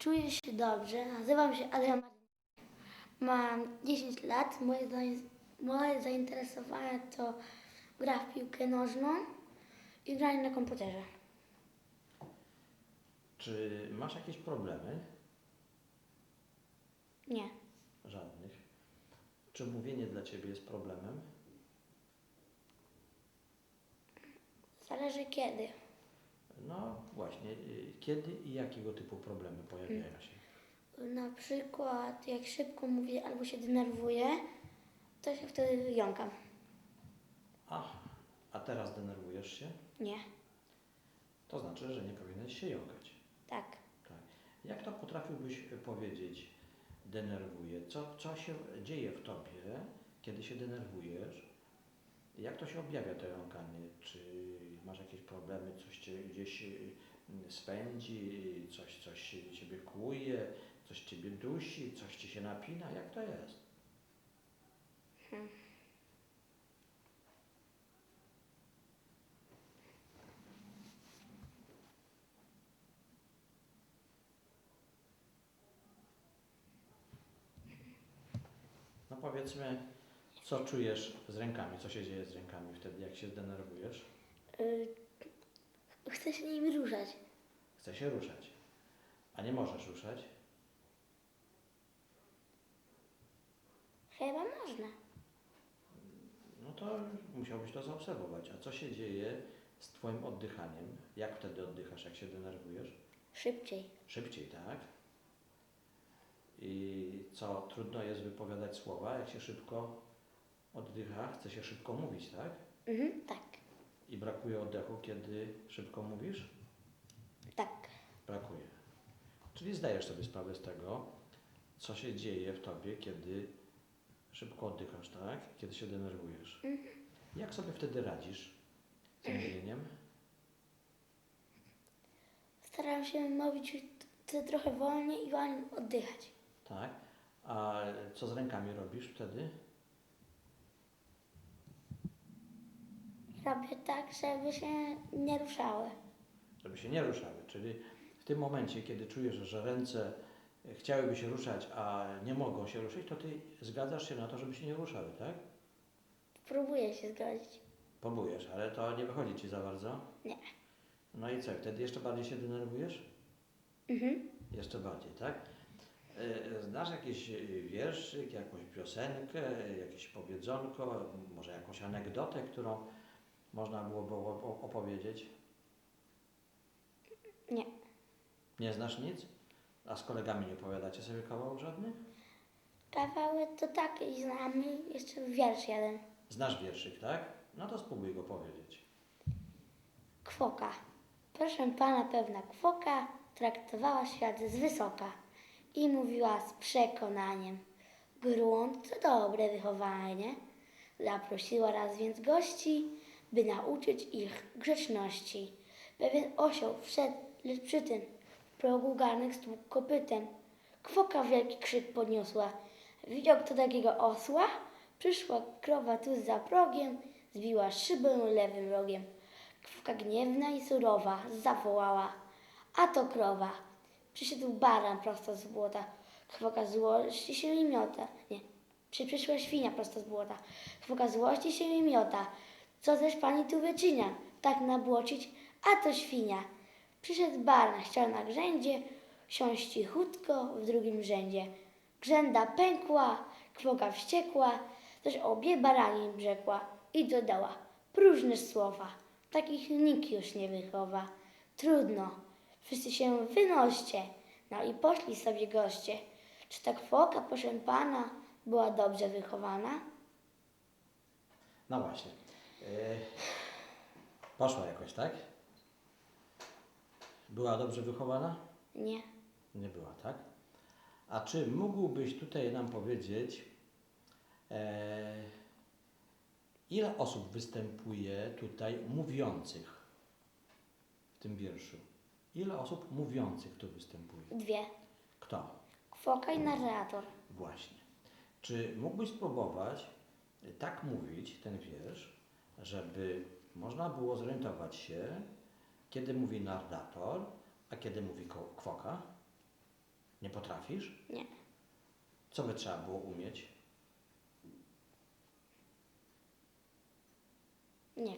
Czuję się dobrze. Nazywam się Adrian. Mam 10 lat. Moje, moje zainteresowania to gra w piłkę nożną i granie na komputerze. Czy masz jakieś problemy? Nie. Żadnych. Czy mówienie dla Ciebie jest problemem? Zależy kiedy. No właśnie, y, kiedy i jakiego typu problemy pojawiają się? Na przykład jak szybko mówię albo się denerwuję, to się wtedy jąkam. Aha, a teraz denerwujesz się? Nie. To znaczy, że nie powinieneś się jąkać. Tak. Tak. Jak to potrafiłbyś y, powiedzieć, denerwuje? Co, co się dzieje w Tobie, kiedy się denerwujesz? Jak to się objawia to jąkanie? Czy masz jakieś problemy, coś Cię gdzieś y, spędzi, coś, coś Ciebie kłuje, coś Ciebie dusi, coś Ci się napina? Jak to jest? No powiedzmy, co czujesz z rękami? Co się dzieje z rękami wtedy, jak się zdenerwujesz? Y, chcę się nimi ruszać. Chce się ruszać, a nie możesz ruszać. Chyba można. No to musiałbyś to zaobserwować. A co się dzieje z Twoim oddychaniem? Jak wtedy oddychasz, jak się denerwujesz? Szybciej. Szybciej, tak? I co, trudno jest wypowiadać słowa, jak się szybko oddycha? Chce się szybko mówić, tak? Mhm, tak. I brakuje oddechu, kiedy szybko mówisz? Tak. Brakuje. Czyli zdajesz sobie sprawę z tego, co się dzieje w tobie, kiedy szybko oddychasz, tak? Kiedy się denerwujesz. Jak sobie wtedy radzisz z mówieniem? Staram się mówić trochę wolniej i wolniej oddychać. Tak? A co z rękami robisz wtedy? Robię tak, żeby się nie ruszały. Żeby się nie ruszały. Czyli w tym momencie, kiedy czujesz, że ręce chciałyby się ruszać, a nie mogą się ruszyć, to ty zgadzasz się na to, żeby się nie ruszały, tak? Próbuję się zgodzić. Próbujesz, ale to nie wychodzi ci za bardzo? Nie. No i co, wtedy jeszcze bardziej się denerwujesz? Mhm. Jeszcze bardziej, tak? E, Znasz jakiś wierszyk, jakąś piosenkę, jakieś powiedzonko, może jakąś anegdotę, którą można byłoby op- opowiedzieć? Nie. Nie znasz nic? A z kolegami nie opowiadacie sobie kawałów żadnych? Kawały to tak i znamy jeszcze wiersz jeden. Znasz wierszyk, tak? No to spróbuj go powiedzieć. Kwoka. Proszę pana, pewna kwoka traktowała świat z wysoka i mówiła z przekonaniem. Grunt to dobre wychowanie. Zaprosiła raz więc gości, by nauczyć ich grzeczności. Pewien osioł wszedł, lecz przy tym progu garnek stłukł kopytem. Kwoka wielki krzyk podniosła. Widział kto takiego osła? Przyszła krowa tu za progiem, zbiła szybę lewym rogiem. Kwoka gniewna i surowa zawołała, a to krowa. Przyszedł baran prosto z błota. Kwoka złości się i miota. Nie, przy przyszła świnia prosto z błota. Kwoka złości się i miota. Co też pani tu wyczynia? Tak nabłocić, a to świnia. Przyszedł baran, chciał na grzędzie, siąść cichutko w drugim rzędzie. Grzęda pękła, kwoka wściekła, też obie baranie brzekła i dodała próżne słowa. Takich nikt już nie wychowa. Trudno, wszyscy się wynoście. No i poszli sobie goście. Czy ta kwoka, proszę pana, była dobrze wychowana? No właśnie. E, Poszła jakoś, tak? Była dobrze wychowana? Nie. Nie była, tak? A czy mógłbyś tutaj nam powiedzieć, e, ile osób występuje tutaj mówiących w tym wierszu? Ile osób mówiących tu występuje? Dwie. Kto? Kwoka i narrator. Właśnie. Czy mógłbyś spróbować tak mówić ten wiersz, żeby można było zorientować się, kiedy mówi narrator, a kiedy mówi kwoka? Nie potrafisz? Nie. Co by trzeba było umieć? Nie.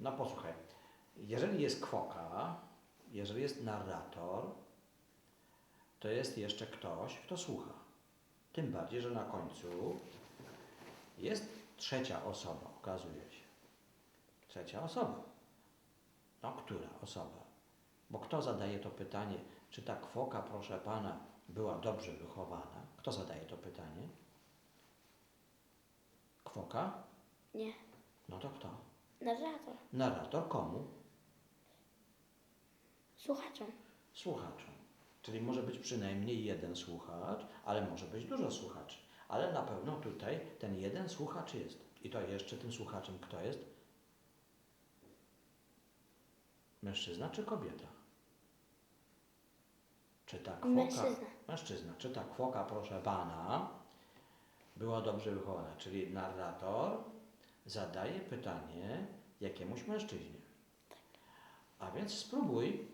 No posłuchaj, jeżeli jest kwoka, jeżeli jest narrator, to jest jeszcze ktoś, kto słucha. Tym bardziej, że na końcu jest trzecia osoba, okazuje się. Trzecia osoba. No, która osoba? Bo kto zadaje to pytanie, czy ta kwoka, proszę pana, była dobrze wychowana? Kto zadaje to pytanie? Kwoka? Nie. No to kto? Narrator. Narrator komu? Słuchaczom. Słuchaczom. Czyli może być przynajmniej jeden słuchacz, ale może być dużo słuchaczy. Ale na pewno tutaj ten jeden słuchacz jest. I to jeszcze tym słuchaczem kto jest? Mężczyzna czy kobieta? Czy ta kwoka? Mężczyzna. Mężczyzna. Czy ta kwoka, proszę pana, była dobrze wychowana? Czyli narrator zadaje pytanie jakiemuś mężczyźnie. A więc spróbuj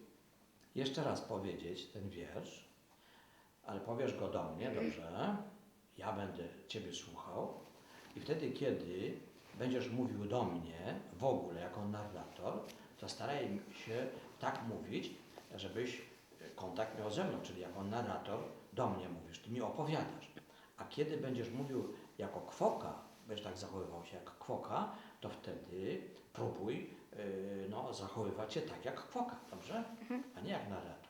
jeszcze raz powiedzieć ten wiersz, ale powiesz go do mnie, dobrze? Ja będę Ciebie słuchał i wtedy, kiedy będziesz mówił do mnie w ogóle jako narrator, to staraj się tak mówić, żebyś kontakt miał ze mną, czyli jako narrator do mnie mówisz, Ty mi opowiadasz. A kiedy będziesz mówił jako kwoka, będziesz tak zachowywał się jak kwoka, to wtedy próbuj yy, no, zachowywać się tak jak kwoka, dobrze? A nie jak narrator.